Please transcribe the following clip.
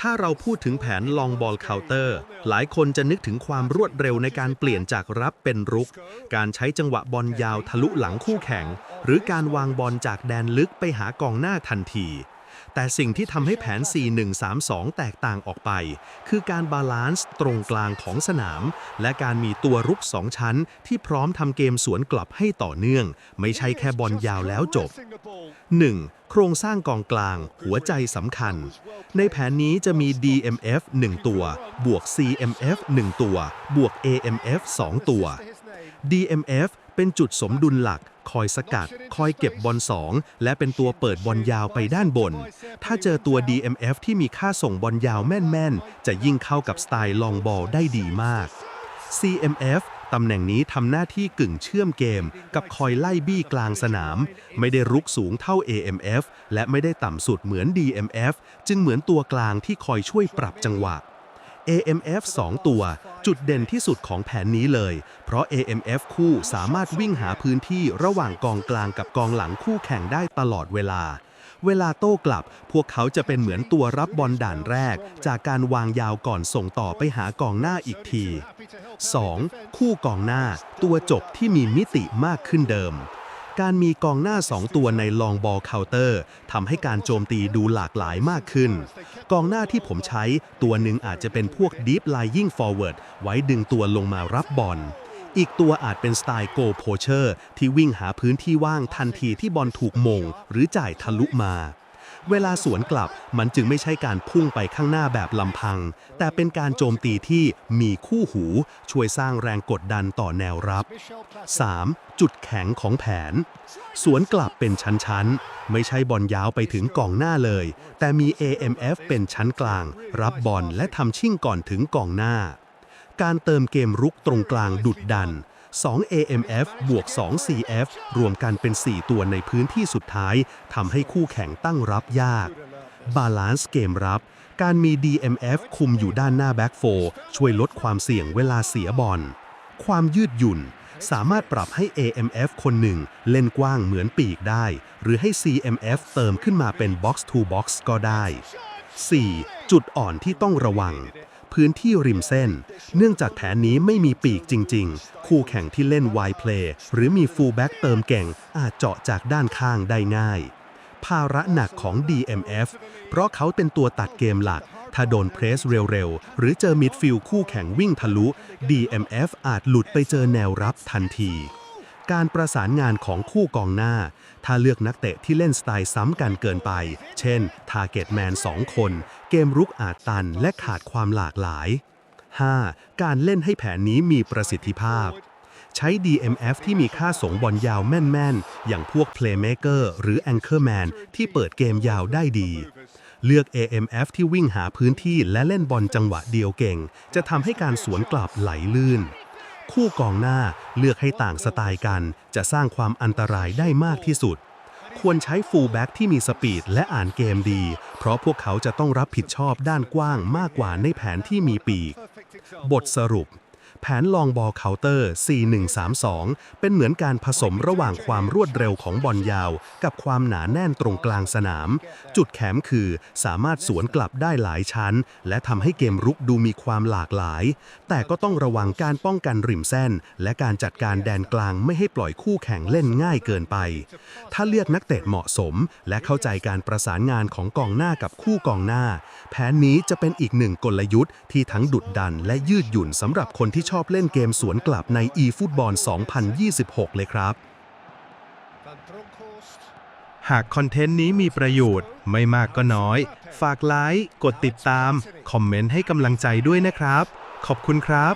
ถ้าเราพูดถึงแผนลองบอลเคาน์เตอร์ หลายคนจะนึกถึงความรวดเร็วในการเปลี่ยนจากรับเป็นรุก การใช้จังหวะบอลยาวทะลุหลังคู่แข่ง หรือการวางบอลจากแดนลึกไปหากองหน้าทันที แต่สิ่งที่ทำให้แผน 4-1-3-2 แตกต่างออกไป คือการบาลานซ์ตรงกลางของสนาม และการมีตัวรุกสองชั้น ที่พร้อมทำเกมสวนกลับให้ต่อเนื่อง ไม่ใช่แค่บอลยาวแล้วจบ 1. โครงสร้างกองกลาง หัวใจสำคัญ ในแผนนี้จะมี DMF 1 ตัว บวก CMF 1 ตัว บวก AMF 2 ตัว DMF เป็นจุดสมดุลหลัก คอยสกัด คอยเก็บบอล2และเป็นตัวเปิดบอลยาวไปด้านบน ถ้าเจอตัว DMF ที่มีค่าส่งบอลยาวแม่นๆ จะยิ่งเข้ากับสไตล์ลองบอลได้ดีมาก CMF ตำแหน่งนี้ทำหน้าที่กึ่งเชื่อมเกม กับคอยไล่บี้กลางสนาม ไม่ได้รุกสูงเท่า AMF และไม่ได้ต่ำสุดเหมือน DMF จึงเหมือนตัวกลางที่คอยช่วยปรับจังหวะ AMF 2 ตัว จุดเด่นที่สุดของแผนนี้เลย เพราะ AMF คู่สามารถวิ่งหาพื้นที่ระหว่างกองกลางกับกองหลังคู่แข่งได้ตลอดเวลา เวลาโต้กลับ พวกเขาจะเป็นเหมือนตัวรับบอลด่านแรก จากการวางยาวก่อนส่งต่อไปหากองหน้าอีกที 2. คู่กองหน้า ตัวจบที่มีมิติมากขึ้นเดิม การมีกองหน้า 2 ตัวในลองบอลเคาน์เตอร์ทำให้การโจมตีดูหลากหลายมากขึ้น กองหน้าที่ผมใช้ตัวหนึ่งอาจจะเป็นพวก Deep Lying Forward ไว้ดึงตัวลงมารับบอล อีกตัวอาจเป็นสไตล์โกโพเชอร์ที่วิ่งหาพื้นที่ว่างทันทีที่บอลถูกมง หรือจ่ายทะลุมา เวลาสวนกลับมันจึงไม่ใช่การพุ่งไปข้างหน้าแบบลำพัง แต่เป็นการโจมตีที่มีคู่หู ช่วยสร้างแรงกดดันต่อแนวรับ 3. จุดแข็งของแผน สวนกลับเป็นชั้นๆ ไม่ใช่บอลยาวไปถึงกองหน้าเลย แต่มี AMF เป็นชั้นกลาง รับบอลและทำชิ่งก่อนถึงกองหน้า การเติมเกมรุกตรงกลางดุดดัน 2 AMF บวก 2 CF รวมกันเป็น 4 ตัวในพื้นที่สุดท้ายทำให้คู่แข่งตั้งรับยาก บาลานซ์เกมรับ การมี DMF คุมอยู่ด้านหน้าแบ็กโฟช่วยลดความเสี่ยงเวลาเสียบอล ความยืดหยุ่น สามารถปรับให้ AMF คนหนึ่งเล่นกว้างเหมือนปีกได้ หรือให้ CMF เติมขึ้นมาเป็น Box to Box ก็ได้ 4. จุดอ่อนที่ต้องระวัง พื้นที่ริมเส้น เนื่องจากแผนนี้ไม่มีปีกจริง ๆ คู่แข่งที่เล่น wide play หรือมี fullback เติมเก่ง อาจเจาะจากด้านข้างได้ง่าย ภาระหนักของ DMF เพราะเขาเป็นตัวตัดเกมหลัก ถ้าโดนเพรสเร็วๆ หรือเจอมิดฟิลด์คู่แข่งวิ่งทะลุ DMF อาจหลุดไปเจอแนวรับทันที การประสานงานของคู่กองหน้า ถ้าเลือกนักเตะที่เล่นสไตล์ซ้ำกันเกินไป เช่น ทาร์เก็ตแมน2คน เกมรุกอาจตันและขาดความหลากหลาย 5. การเล่นให้แผนนี้มีประสิทธิภาพ ใช้ DMF ที่มีค่าส่งบอลยาวแม่น ๆ อย่างพวก Playmaker หรือ Anchorman ที่เปิดเกมยาวได้ดี เลือก AMF ที่วิ่งหาพื้นที่และเล่นบอลจังหวะเดียวเก่ง จะทำให้การสวนกลับไหลลื่น คู่กองหน้าเลือกให้ต่างสไตล์กัน จะสร้างความอันตรายได้มากที่สุด ควรใช้ฟูลแบ็กที่มีสปีดและอ่านเกมดี เพราะพวกเขาจะต้องรับผิดชอบด้านกว้างมากกว่าในแผนที่มีปีก บทสรุป แผนลองบอลเคาน์เตอร์ 4132 เป็นเหมือนการผสมระหว่างความรวดเร็วของบอลยาว กับความหนาแน่นตรงกลางสนาม จุดแข็งคือสามารถสวนกลับได้หลายชั้น และทำให้เกมรุกดูมีความหลากหลาย แต่ก็ต้องระวังการป้องกันริมเส้น และการจัดการแดนกลางไม่ให้ปล่อยคู่แข่งเล่นง่ายเกินไป ถ้าเลือกนักเตะเหมาะสม และเข้าใจการประสานงานของกองหน้ากับคู่กองหน้า แผนนี้จะเป็นอีกหนึ่งกลยุทธ์ที่ทั้งดุดดันและยืดหยุ่นสำหรับคนที่ชอบเล่นเกมสวนกลับใน eFootball 2026 เลยครับ หากคอนเทนต์นี้มีประโยชน์ไม่มากก็น้อย ฝากไลค์ กดติดตาม คอมเมนต์ให้กำลังใจด้วยนะครับ ขอบคุณครับ